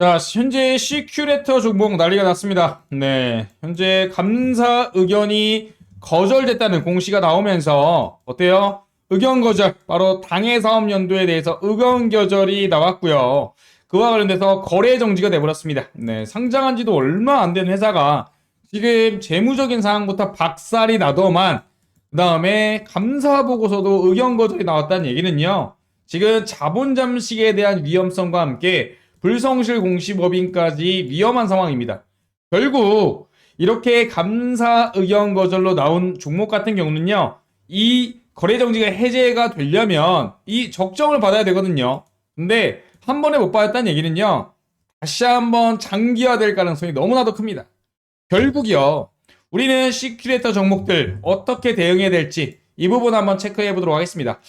자, 현재 시큐레터 종목 난리가 났습니다. 네. 현재 감사 의견이 거절됐다는 공시가 나오면서 어때요? 의견 거절. 바로 당해 사업 연도에 대해서 의견 거절이 나왔고요. 그와 관련돼서 거래 정지가 돼 버렸습니다. 네. 상장한 지도 얼마 안 된 회사가 지금 재무적인 상황부터 박살이 나더만 그 다음에 감사 보고서도 의견 거절이 나왔다는 얘기는요. 지금 자본 잠식에 대한 위험성과 함께 불성실 공시법인까지 위험한 상황입니다. 결국 이렇게 감사 의견 거절로 나온 종목 같은 경우는요. 이 거래 정지가 해제가 되려면 이 적정을 받아야 되거든요. 근데 한 번에 못 받았다는 얘기는요. 다시 한번 장기화될 가능성이 너무나도 큽니다. 결국이요. 우리는 시큐레이터 종목들 어떻게 대응해야 될지 이 부분 한번 체크해 보도록 하겠습니다.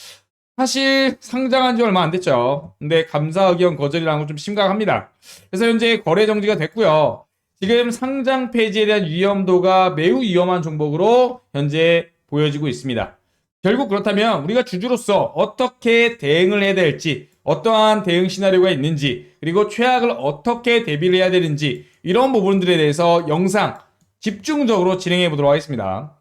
사실 상장한 지 얼마 안 됐죠. 근데 감사 의견 거절이라는 건 좀 심각합니다. 그래서 현재 거래 정지가 됐고요. 지금 상장 폐지에 대한 위험도가 매우 위험한 종목으로 현재 보여지고 있습니다. 결국 그렇다면 우리가 주주로서 어떻게 대응을 해야 될지, 어떠한 대응 시나리오가 있는지, 그리고 최악을 어떻게 대비를 해야 되는지 이런 부분들에 대해서 영상 집중적으로 진행해 보도록 하겠습니다.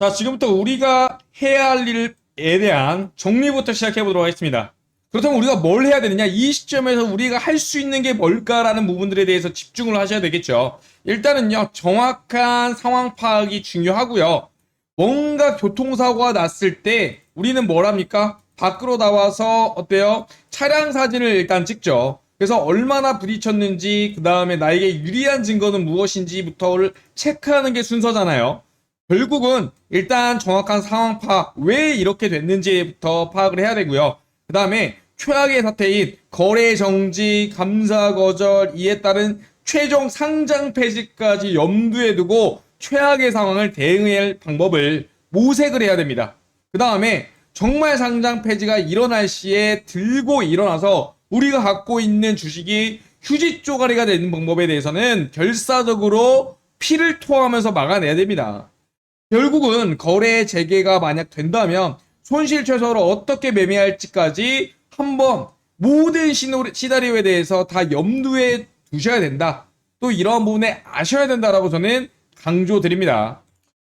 자, 지금부터 우리가 해야 할 일 에 대한 정리부터 시작해 보도록 하겠습니다. 그렇다면 우리가 뭘 해야 되느냐? 이 시점에서 우리가 할 수 있는 게 뭘까라는 부분들에 대해서 집중을 하셔야 되겠죠. 일단은요, 정확한 상황 파악이 중요하고요. 뭔가 교통사고가 났을 때 우리는 뭘 합니까? 밖으로 나와서 어때요? 차량 사진을 일단 찍죠. 그래서 얼마나 부딪혔는지, 그 다음에 나에게 유리한 증거는 무엇인지부터를 체크하는 게 순서잖아요. 결국은 일단 정확한 상황 파악, 왜 이렇게 됐는지부터 파악을 해야 되고요. 그 다음에 최악의 사태인 거래 정지, 감사 거절, 이에 따른 최종 상장 폐지까지 염두에 두고 최악의 상황을 대응할 방법을 모색을 해야 됩니다. 그 다음에 정말 상장 폐지가 일어날 시에 들고 일어나서 우리가 갖고 있는 주식이 휴지 쪼가리가 되는 방법에 대해서는 결사적으로 피를 토하면서 막아내야 됩니다. 결국은 거래 재개가 만약 된다면 손실 최소로 어떻게 매매할지까지 한번 모든 시나리오에 대해서 다 염두에 두셔야 된다. 또 이런 부분에 아셔야 된다라고 저는 강조드립니다.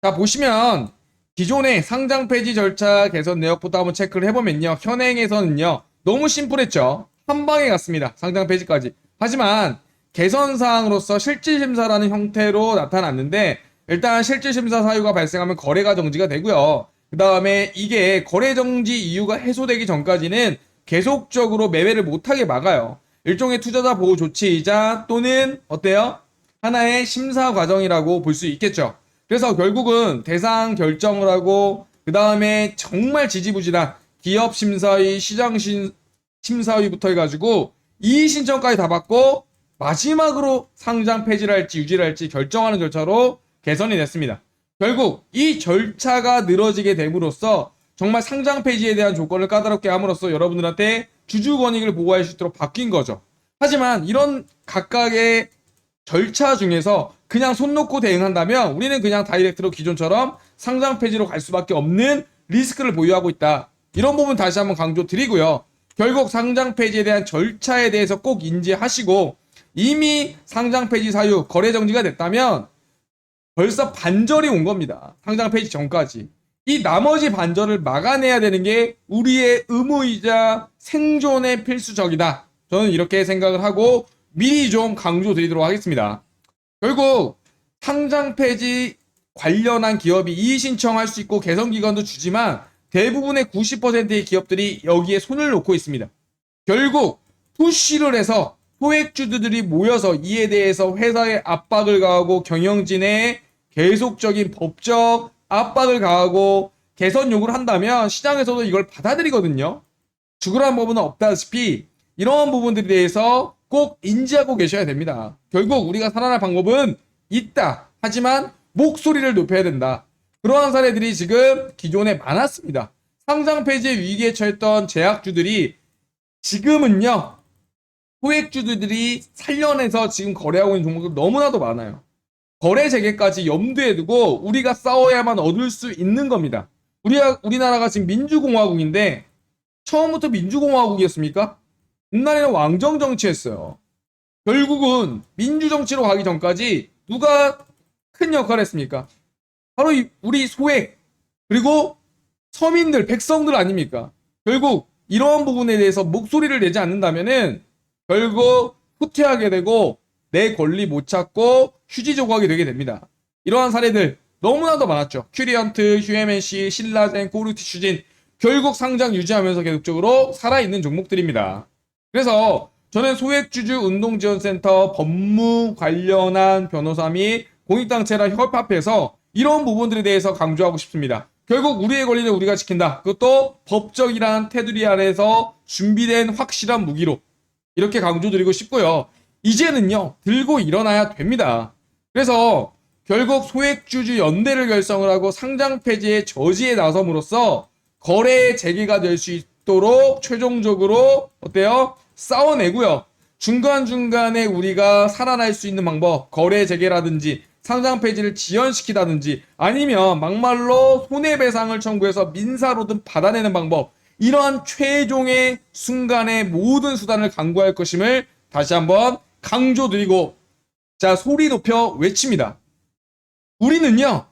자, 보시면 기존의 상장 폐지 절차 개선 내역부터 한번 체크를 해보면요. 현행에서는요. 너무 심플했죠. 한 방에 갔습니다. 상장 폐지까지. 하지만 개선 사항으로서 실질 심사라는 형태로 나타났는데 일단 실질 심사 사유가 발생하면 거래가 정지가 되고요. 그 다음에 이게 거래 정지 이유가 해소되기 전까지는 계속적으로 매매를 못하게 막아요. 일종의 투자자 보호 조치이자 또는 어때요? 하나의 심사 과정이라고 볼 수 있겠죠. 그래서 결국은 대상 결정을 하고 그 다음에 정말 지지부진한 기업 심사위, 시장 심- 심사위부터 해가지고 이의 신청까지 다 받고 마지막으로 상장 폐지를 할지 유지를 할지 결정하는 절차로 개선이 됐습니다. 결국 이 절차가 늘어지게 됨으로써 정말 상장 폐지에 대한 조건을 까다롭게 함으로써 여러분들한테 주주 권익을 보호할 수 있도록 바뀐 거죠. 하지만 이런 각각의 절차 중에서 그냥 손 놓고 대응한다면 우리는 그냥 다이렉트로 기존처럼 상장 폐지로 갈 수밖에 없는 리스크를 보유하고 있다. 이런 부분 다시 한번 강조 드리고요. 결국 상장 폐지에 대한 절차에 대해서 꼭 인지하시고 이미 상장 폐지 사유 거래 정지가 됐다면 벌써 반절이 온 겁니다. 상장 폐지 전까지. 이 나머지 반절을 막아내야 되는 게 우리의 의무이자 생존의 필수적이다. 저는 이렇게 생각을 하고 미리 좀 강조 드리도록 하겠습니다. 결국 상장 폐지 관련한 기업이 이의 신청할 수 있고 개선 기간도 주지만 대부분의 90%의 기업들이 여기에 손을 놓고 있습니다. 결국 푸시를 해서 소액주주들이 모여서 이에 대해서 회사에 압박을 가하고 경영진에 계속적인 법적 압박을 가하고 개선 요구를 한다면 시장에서도 이걸 받아들이거든요. 죽으란 법은 없다시피 이러한 부분들에 대해서 꼭 인지하고 계셔야 됩니다. 결국 우리가 살아날 방법은 있다. 하지만 목소리를 높여야 된다. 그러한 사례들이 지금 기존에 많았습니다. 상장 폐지 위기에 처했던 제약주들이 지금은요. 소액주들이 살려내서 지금 거래하고 있는 종목들 너무나도 많아요. 거래 재개까지 염두에 두고 우리가 싸워야만 얻을 수 있는 겁니다. 우리가 우리나라가 지금 민주공화국인데 처음부터 민주공화국이었습니까? 옛날에는 왕정 정치했어요. 결국은 민주 정치로 가기 전까지 누가 큰 역할을 했습니까? 바로 이- 우리 소액 그리고 서민들 백성들 아닙니까? 결국 이러한 부분에 대해서 목소리를 내지 않는다면은 결국 후퇴하게 되고 내 권리 못 찾고 휴지 조각이 되게 됩니다. 이러한 사례들 너무나도 많았죠. 큐리언트, 휴에맨시, 신라젠, 코르티 슈진 결국 상장 유지하면서 계속적으로 살아있는 종목들입니다. 그래서 저는 소액주주 운동지원센터 법무 관련한 변호사 및 공익단체랑 협합해서 이런 부분들에 대해서 강조하고 싶습니다. 결국 우리의 권리는 우리가 지킨다. 그것도 법적이란 테두리 아래에서 준비된 확실한 무기로 이렇게 강조드리고 싶고요. 이제는요, 들고 일어나야 됩니다. 그래서 결국 소액주주 연대를 결성을 하고 상장 폐지의 저지에 나섬으로써 거래 재개가 될 수 있도록 최종적으로 어때요? 싸워내고요. 중간중간에 우리가 살아날 수 있는 방법, 거래 재개라든지 상장 폐지를 지연시키다든지 아니면 막말로 손해배상을 청구해서 민사로든 받아내는 방법 이러한 최종의 순간의 모든 수단을 강구할 것임을 다시 한번 강조드리고 자 소리 높여 외칩니다. 우리는요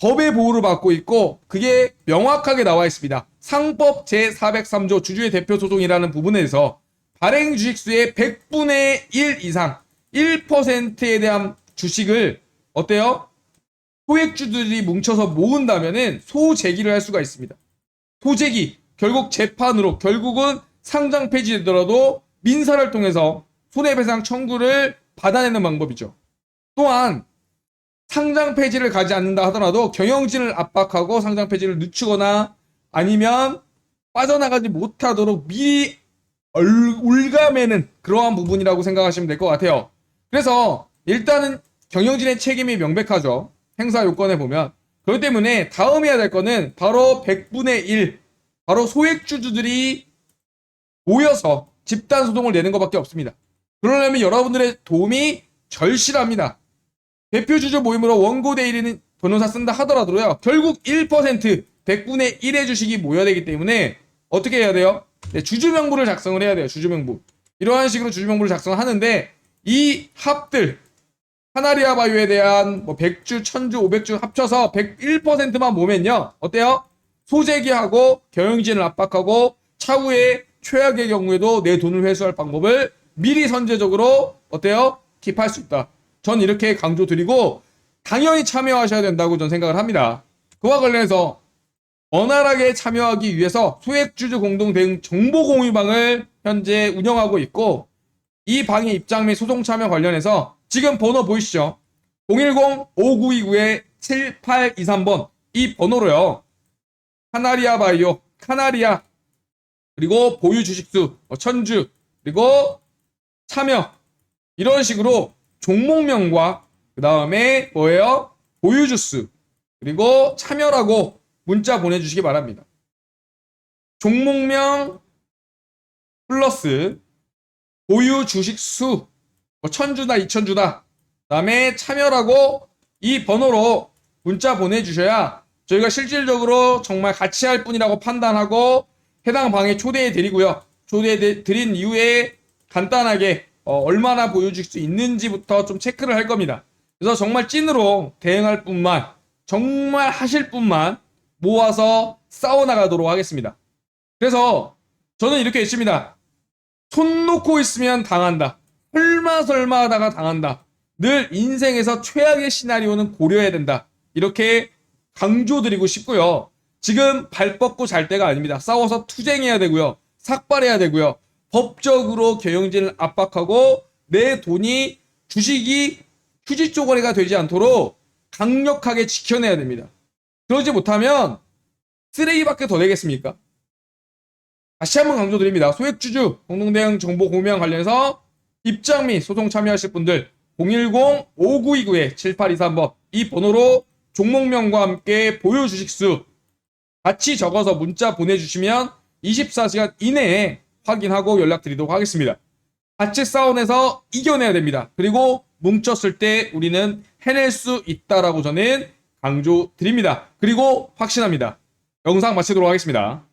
법의 보호를 받고 있고 그게 명확하게 나와 있습니다. 상법 제403조 주주의 대표 소송이라는 부분에서 발행 주식수의 100분의 1 이상 1%에 대한 주식을 어때요? 소액주들이 뭉쳐서 모은다면은 소재기를 할 수가 있습니다. 소재기 결국 재판으로 결국은 상장 폐지되더라도 민사를 통해서 손해배상 청구를 받아내는 방법이죠. 또한 상장 폐지를 가지 않는다 하더라도 경영진을 압박하고 상장 폐지를 늦추거나 아니면 빠져나가지 못하도록 미리 얼- 올가매는 그러한 부분이라고 생각하시면 될 것 같아요. 그래서 일단은 경영진의 책임이 명백하죠. 행사 요건에 보면. 그렇기 때문에 다음 해야 될 거는 바로 100분의 1, 바로 소액주주들이 모여서 집단 소송을 내는 것밖에 없습니다. 그러려면 여러분들의 도움이 절실합니다. 대표 주주 모임으로 원고 대리는 변호사 쓴다 하더라도요. 결국 1% 100분의 1의 주식이 모여야 되기 때문에 어떻게 해야 돼요? 네, 주주명부를 작성을 해야 돼요. 주주명부. 이러한 식으로 주주명부를 작성을 하는데 이 합들 카나리아 바이오에 대한 뭐 100주, 1000주, 500주 합쳐서 101%만 모면요. 어때요? 소재기하고 경영진을 압박하고 차후에 최악의 경우에도 내 돈을 회수할 방법을 미리 선제적으로 어때요? 킵할 수 있다. 전 이렇게 강조드리고 당연히 참여하셔야 된다고 전 생각을 합니다. 그와 관련해서 원활하게 참여하기 위해서 소액주주 공동 대응 정보 공유방을 현재 운영하고 있고 이 방의 입장 및 소송 참여 관련해서 지금 번호 보이시죠? 010-5929-7823번 이 번호로요. 카나리아 바이오, 카나리아 그리고 보유 주식수, 뭐 천주 그리고 참여 이런 식으로 종목명과 그 다음에 뭐예요? 보유 주수 그리고 참여라고 문자 보내주시기 바랍니다. 종목명 플러스 보유 주식 수, 뭐 천주다, 이천주다. 그다음에 참여라고 이 번호로 문자 보내주셔야 저희가 실질적으로 정말 같이 할 분이라고 판단하고 해당 방에 초대해 드리고요. 초대해 드- 드린 이후에 간단하게 어, 얼마나 보여줄 수 있는지부터 좀 체크를 할 겁니다. 그래서 정말 찐으로 대응할 뿐만 정말 하실 분만 모아서 싸워 나가도록 하겠습니다. 그래서 저는 이렇게 했습니다. 손 놓고 있으면 당한다. 설마 설마 하다가 당한다. 늘 인생에서 최악의 시나리오는 고려해야 된다. 이렇게 강조드리고 싶고요. 지금 발 뻗고 잘 때가 아닙니다. 싸워서 투쟁해야 되고요. 삭발해야 되고요. 법적으로 경영진을 압박하고 내 돈이 주식이 휴지 쪼가리가 되지 않도록 강력하게 지켜내야 됩니다. 그러지 못하면 쓰레기밖에 더 되겠습니까? 다시 한번 강조드립니다. 소액주주 공동대응 정보 공유와 관련해서 입장 및 소송 참여하실 분들 010-5929-7823번 이 번호로 종목명과 함께 보유 주식수 같이 적어서 문자 보내주시면 24시간 이내에 확인하고 연락드리도록 하겠습니다. 같이 싸워내서 이겨내야 됩니다. 그리고 뭉쳤을 때 우리는 해낼 수 있다라고 저는 강조드립니다. 그리고 확신합니다. 영상 마치도록 하겠습니다.